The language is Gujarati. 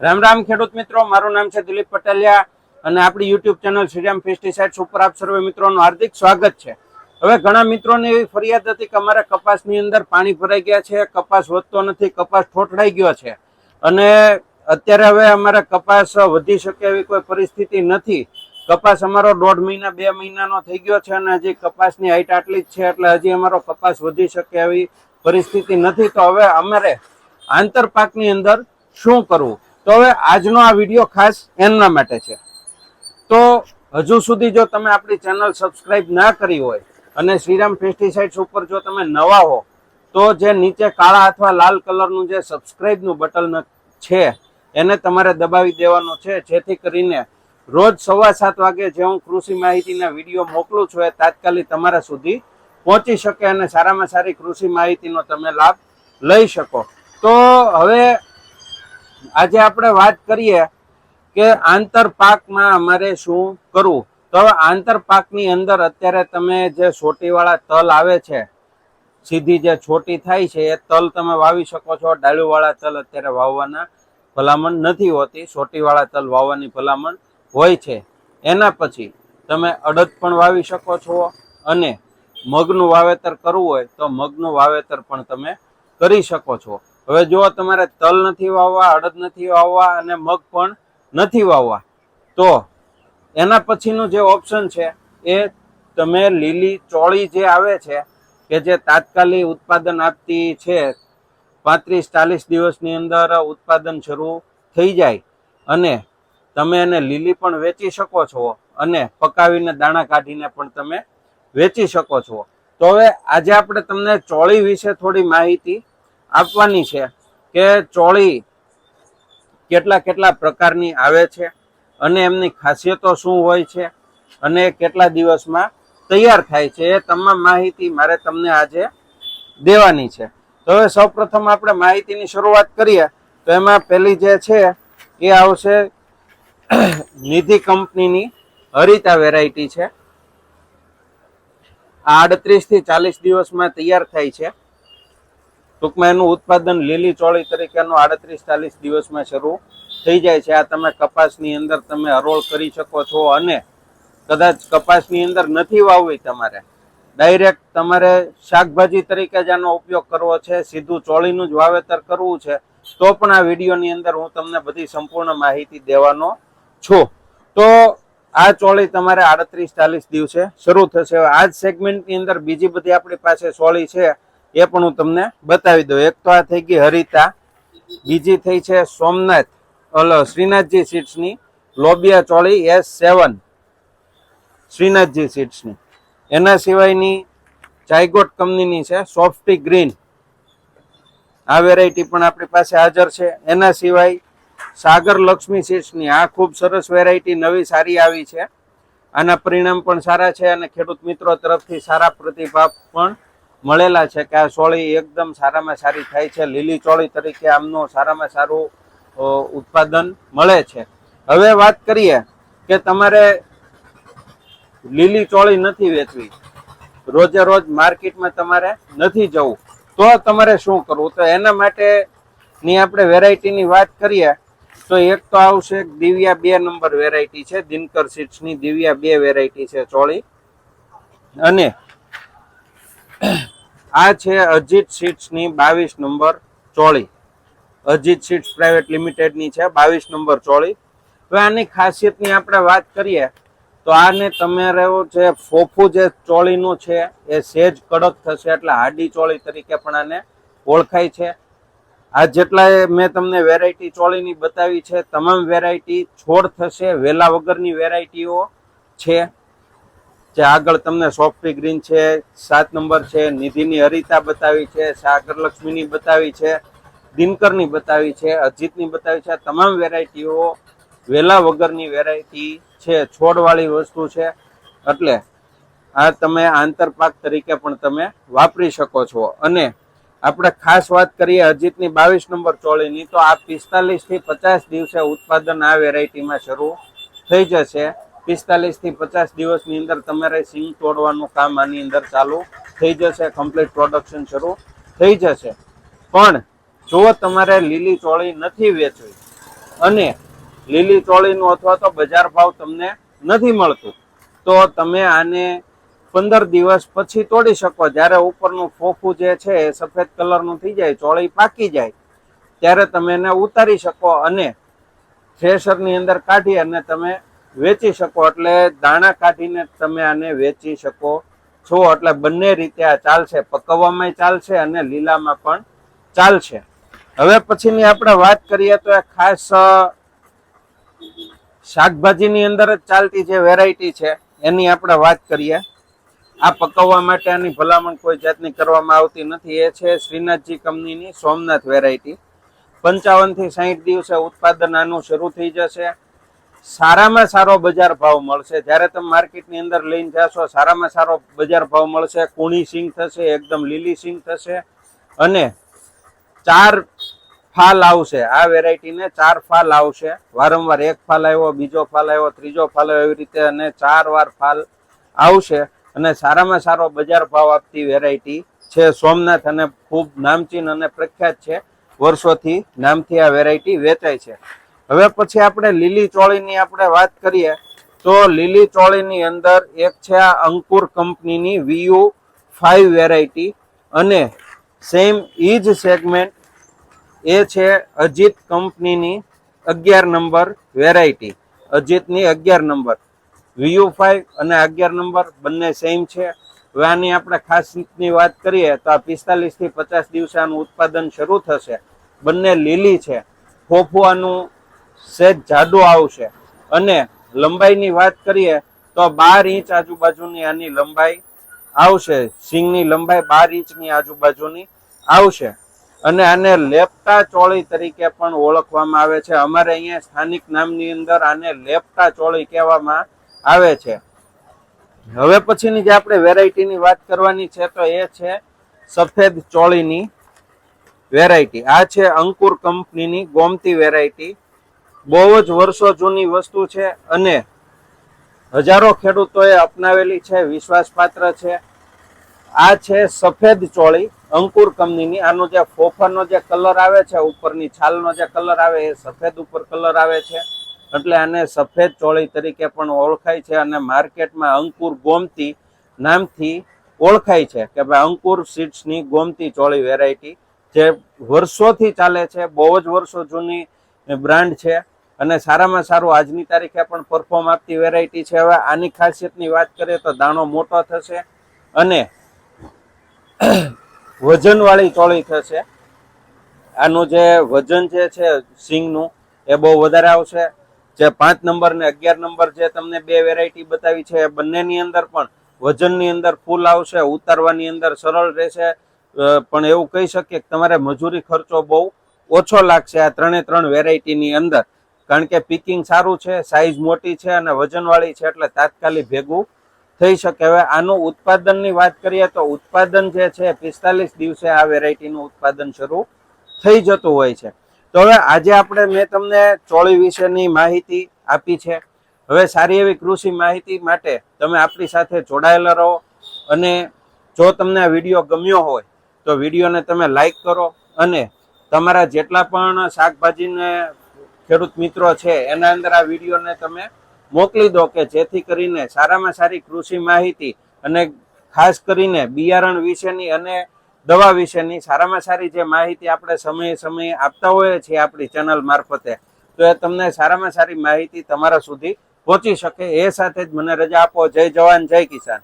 રામ રામ ખેડૂત મિત્રો, મારું નામ છે દિલીપ પટેલિયા અને આપણી યુટ્યુબ ચેનલ શ્રીરામ પેસ્ટિસાઇડ્સ ઉપર આપ સર્વે મિત્રોનું હાર્દિક સ્વાગત છે. હવે ઘણા મિત્રોને એવી ફરિયાદ હતી કે અમારા કપાસની અંદર પાણી ભરાઈ ગયા છે, કપાસ વધતો નથી, કપાસ ઠોઠડાઈ ગયો છે. અને અત્યારે હવે અમારા કપાસ વધી શકે એવી કોઈ પરિસ્થિતિ નથી. કપાસ અમારો દોઢ મહિના, બે મહિનાનો થઈ ગયો છે અને હજી કપાસની હાઈટ આટલી જ છે, એટલે હજી અમારો કપાસ વધી શકે એવી પરિસ્થિતિ નથી. તો હવે અમારે આંતરપાકની અંદર શું કરવું? તો હવે આજનો આ વીડિયો ખાસ એમના માટે છે. તો હજુ સુધી જો તમે આપણી ચેનલ સબસ્ક્રાઇબ ના કરી હોય અને શ્રીરામ પેસ્ટિસાઇડ્સ ઉપર જો તમે નવા હો, તો જે નીચે કાળા અથવા લાલ કલરનું જે સબસ્ક્રાઇબનું બટન છે, એને તમારે દબાવી દેવાનું છે. જેથી કરીને રોજ સવા સાત વાગે જે હું કૃષિ માહિતીના વીડિયો મોકલું છું, એ તાત્કાલિક તમારા સુધી પહોંચી શકે અને સારામાં સારી કૃષિ માહિતીનો તમે લાભ લઈ શકો. તો હવે આજે આપણે વાત કરીએ કે આંતર પાકમાં અમારે શું કરવું? તો હવે આંતર પાકની અંદર અત્યારે તમે જે સોટીવાળા તલ આવે છે, સીધી જે છોટી થાય છે, એ તલ તમે વાવી શકો છો. ડાળુવાળા તલ અત્યારે વાવવાના ભલામણ નથી હોતી. સોટીવાળા તલ વાવવાની ભલામણ હોય છે. એના પછી તમે અડદ પણ વાવી શકો છો અને મગનું વાવેતર કરવું હોય તો મગનું વાવેતર પણ તમે કરી શકો છો. હવે જો તમારે તલ નથી વાવવા, અડદ નથી વાવવા અને મગ પણ નથી વાવવા, તો એના પછીનું જે ઓપ્શન છે એ તમે લીલી ચોળી જે આવે છે, કે જે તાત્કાલિક ઉત્પાદન આપતી છે, પાંત્રીસ ચાલીસ દિવસની અંદર ઉત્પાદન શરૂ થઈ જાય અને તમે એને લીલી પણ વેચી શકો છો અને પકાવીને દાણા કાઢીને પણ તમે વેચી શકો છો. તો હવે આજે આપણે તમને ચોળી વિશે થોડી માહિતી આપવાની છે કે ચોળી કેટલા કેટલા પ્રકારની આવે છે અને એમની ખાસિયતો શું હોય છે અને કેટલા દિવસમાં તૈયાર થાય છે એ તમામ માહિતી મારે તમને આજે દેવાની છે. તો હવે સૌપ્રથમ આપણે માહિતીની શરૂઆત કરીએ તો એમાં પહેલી જે છે એ આવશે નિધિ કંપનીની હરિતા વેરાયટી છે. આ આડત્રીસથી ચાલીસ દિવસમાં તૈયાર થાય છે. ટૂંકમાં એનું ઉત્પાદન લીલી ચોળી તરીકેનું આડત્રીસ ચાલીસ દિવસમાં શરૂ થઈ જાય છે. આ તમે કપાસની અંદર તમે હરોળ કરી શકો છો અને કદાચ કપાસની અંદર નથી વાવવી તમારે. ડાયરેક્ટ તમારે શાકભાજી તરીકે જ આનો ઉપયોગ કરવો છે. સીધું ચોળીનું જ વાવેતર કરવું છે. તો પણ આ વિડીયોની અંદર હું તમને બધી સંપૂર્ણ માહિતી દેવાનો છું. તો આ ચોળી તમારે આડત્રીસ ચાલીસ દિવસે શરૂ થશે. આ જ સેગમેન્ટની અંદર બીજી બધી આપણી પાસે ચોળી છે. એ પણ હું તમને બતાવી દઉં. એક તો આ થઈ ગઈ હરિતા, બીજી થઈ છે સોમનાથ ઓલો શ્રીનાથજી સીટ્સની, લોબિયા ચોળી એસ સેવન. શ્રીનાથજી સીટ્સની. એના સિવાયની ચાયગોટ કંપનીની છે સોફ્ટી ગ્રીન. આ વેરાયટી પણ આપણી પાસે હાજર છે. એના સિવાય સાગર લક્ષ્મી સીટ્સની આ ખૂબ સરસ વેરાયટી, નવી સારી આવી છે. આના પરિણામ પણ સારા છે અને ખેડૂત મિત્રો તરફથી સારા પ્રતિભાવ પણ મળેલા છે કે આ ચોળી એકદમ સારામાં સારી થાય છે. લીલી ચોળી તરીકે આમનું સારામાં સારું ઉત્પાદન મળે છે. હવે વાત કરીએ કે તમારે લીલી ચોળી નથી વેચવી. રોજે રોજ માર્કેટમાં તમારે નથી જવું. તો તમારે શું કરવું? તો એના માટે ની આપણે વેરાયટીની વાત કરીએ, તો એક તો આવશે દિવ્યા બે નંબર વેરાયટી છે. દિનકર સીડ્સની દિવ્યા બે વેરાયટી છે ચોળી. અને આ છે અજીત સીડ્સની બાવીસ નંબર ચોળી. અજીત સીડ્સ પ્રાઇવેટ લિમિટેડની છે, બાવીસ નંબર ચોળી. હવે આની ખાસિયતની આપણે વાત કરીએ, તો આને તમારે જે ફોફું જે ચોળીનું છે, એ સેજ કડક થશે એટલે હાડી ચોળી તરીકે પણ આને ઓળખાય છે. આ જેટલા મેં તમને વેરાયટી ચોળીની બતાવી છે, તમામ વેરાયટી છોડ થશે, વેલા વગરની વેરાયટીઓ છે. જે આગળ તમને સોફ્ટી ગ્રીન છે, સાત નંબર છે, નિધિની હરિતા બતાવી છે સાગર લક્ષ્મીની બતાવી છે, દિનકરની બતાવી છે, અજીતની બતાવી છે તમામ વેરાયટીઓ વેલા વગરની વેરાયટી છે, છોડવાળી વસ્તુ છે. એટલે આ તમે આંતરપાક તરીકે પણ તમે વાપરી શકો છો. અને આપણે ખાસ વાત કરીએ અજીતની બાવીસ નંબર ચોળીની, તો આ પિસ્તાલીસથી પચાસ દિવસે ઉત્પાદન આ વેરાયટીમાં શરૂ થઈ જશે. પિસ્તાલીસથી પચાસ દિવસની અંદર તમારે સિંગ તોડવાનું કામ આની અંદર ચાલુ. થઈ જશે કમ્પ્લીટ પ્રોડક્શન શરૂ થઈ જશે. પણ જો તમારે લીલી ચોળી નથી વેચવી અને લીલી ચોળીનું અથવા તો બજાર ભાવ તમને નથી મળતું, તો તમે આને પંદર દિવસ પછી તોડી શકો. જ્યારે ઉપરનું ફોફું જે છે એ સફેદ કલરનું થઈ જાય, ચોળી પાકી જાય, ત્યારે તમે એને ઉતારી શકો અને થ્રેશરની અંદર કાઢી અને તમે વેચી શકો એટલે દાણા કાઢીને તમે આને વેચી શકો છો. એટલે બંને રીતે આ ચાલશે. પકવવામાં ચાલશે અને લીલામાં પણ ચાલશે. હવે પછીની આપણે વાત કરીએ તો એ ખાસ શાકભાજીની અંદર જ ચાલતી જે વેરાયટી છે, એની આપણે વાત કરીએ. આ પકવવા માટે આની ભલામણ કોઈ જાતની કરવામાં આવતી નથી. એ છે શ્રીનાથજી કંપનીની સોમનાથ વેરાયટી પંચાવનથી સાહીઠ દિવસે ઉત્પાદન આનું શરૂ થઈ જશે. સારામાં સારો બજાર ભાવ મળશે. જ્યારે તમે માર્કેટની અંદર લઈને જાશો, સારામાં સારો બજાર ભાવ મળશે. કુણી સિંગ થશે, એકદમ લીલી સિંગ થશે. અને ચાર ફાલ આવશે. આ વેરાયટીને ચાર ફાલ આવશે. વારંવાર એક ફાલ આવ્યો, બીજો ફાલ આવ્યો, ત્રીજો ફાલ આવ્યો એવી રીતે અને ચાર વાર ફાલ આવશે. અને સારામાં સારો બજાર ભાવ આપતી વેરાયટી છે સોમનાથ અને ખૂબ નામચીન અને પ્રખ્યાત છે. વર્ષોથી નામથી આ વેરાયટી વેચાય છે. હવે પછી આપણે લીલી ચોળીની આપણે વાત કરીએ, તો લીલી ચોળીની અંદર એક છે આ અંકુર કંપનીની વીયુ ફાઈવ વેરાયટી અને સેમ જ સેગમેન્ટ એ છે અજીત કંપનીની અગિયાર નંબર વેરાયટી. અજીતની અગિયાર નંબર. વીયુ ફાઈવ અને અગિયાર નંબર બંને સેમ છે. હવે આની આપણે ખાસની વાત કરીએ, તો આ પિસ્તાલીસથી પચાસ દિવસે આનું ઉત્પાદન શરૂ થશે. બંને લીલી છે. ફોફુઆનું સેજ જાડું આવશે. અને લંબાઈની વાત કરીએ તો બાર ઇંચ આજુબાજુની આની લંબાઈ આવશે. સિંગની લંબાઈ બાર ઇંચની આજુબાજુની આવશે. અને આને લેપટા ચોળી તરીકે પણ ઓળખવામાં આવે છે. અમારે અહીંયા સ્થાનિક નામની અંદર આને લેપટા ચોળી કહેવામાં આવે છે. હવે પછીની જે આપણે વેરાયટીની વાત કરવાની છે તો એ છે સફેદ ચોળીની વેરાયટી. આ છે અંકુર કંપનીની ગોમતી વેરાયટી. બહુ જ વર્ષો જૂની વસ્તુ છે અને હજારો ખેડૂતોએ અપનાવેલી છે, વિશ્વાસપાત્ર છે. આ છે સફેદ ચોળી, અંકુર કંપનીની આનો જે ફોફરનો જે કલર આવે છે, ઉપરની છાલનો જે કલર આવે, એ સફેદ ઉપર કલર આવે છે. એટલે આને સફેદ ચોળી તરીકે પણ ઓળખાય છે અને માર્કેટમાં અંકુર ગોમતી નામથી ઓળખાય છે કે ભાઈ અંકુર સીડ્સની ગોમતી ચોળી વેરાયટી જે વર્ષોથી ચાલે છે, બહુ જ વર્ષો જૂની બ્રાન્ડ છે. અને સારામાં સારું આજની તારીખે પણ પરફોર્મ આપતી વેરાયટી છે. હવે આની ખાસિયતની વાત કરીએ તો દાણો મોટો થશે અને વજનવાળી ચોળી થશે. આનું જે વજન જે છે સિંગનું એ બહુ વધારે આવશે. જે પાંચ નંબર ને અગિયાર નંબર જે તમને બે વેરાયટી બતાવી છે, એ બંનેની અંદર પણ વજનની અંદર ફૂલ આવશે, ઉતારવાની અંદર સરળ રહેશે. પણ એવું કહી શકીએ કે તમારે મજૂરી ખર્ચો બહુ ઓછો લાગશે આ ત્રણે ત્રણ વેરાયટીની અંદર. કારણ કે પિકિંગ સારું છે સાઈઝ મોટી છે અને વજનવાળી છે એટલે તાત્કાલિક ભેગું થઈ શકે. હવે આનું ઉત્પાદનની વાત કરીએ તો ઉત્પાદન જે છે, પિસ્તાલીસ દિવસે આ વેરાયટીનું ઉત્પાદન શરૂ થઈ જતું હોય છે. તો હવે આજે આપણે મેં તમને ચોળી વિશેની માહિતી આપી છે. હવે સારી એવી કૃષિ માહિતી માટે તમે આપણી સાથે જોડાયેલા રહો અને જો તમને આ વીડિયો ગમ્યો હોય તો વિડીયોને તમે લાઈક કરો અને તમારા જેટલા પણ શાકભાજીને ખેડૂત મિત્રો છે, એના અંદર આ વિડીયોને તમે મોકલી દો કે જેથી કરીને સારામાં સારી કૃષિ માહિતી અને ખાસ કરીને બિયારણ વિશેની અને દવા વિશેની સારામાં સારી જે માહિતી આપણે સમયે સમયે આપતા હોઈએ છીએ આપણી ચેનલ મારફતે, તો એ તમને સારામાં સારી માહિતી તમારા સુધી પહોંચી શકે. એ સાથે જ મને રજા આપો. જય જવાન, જય કિસાન.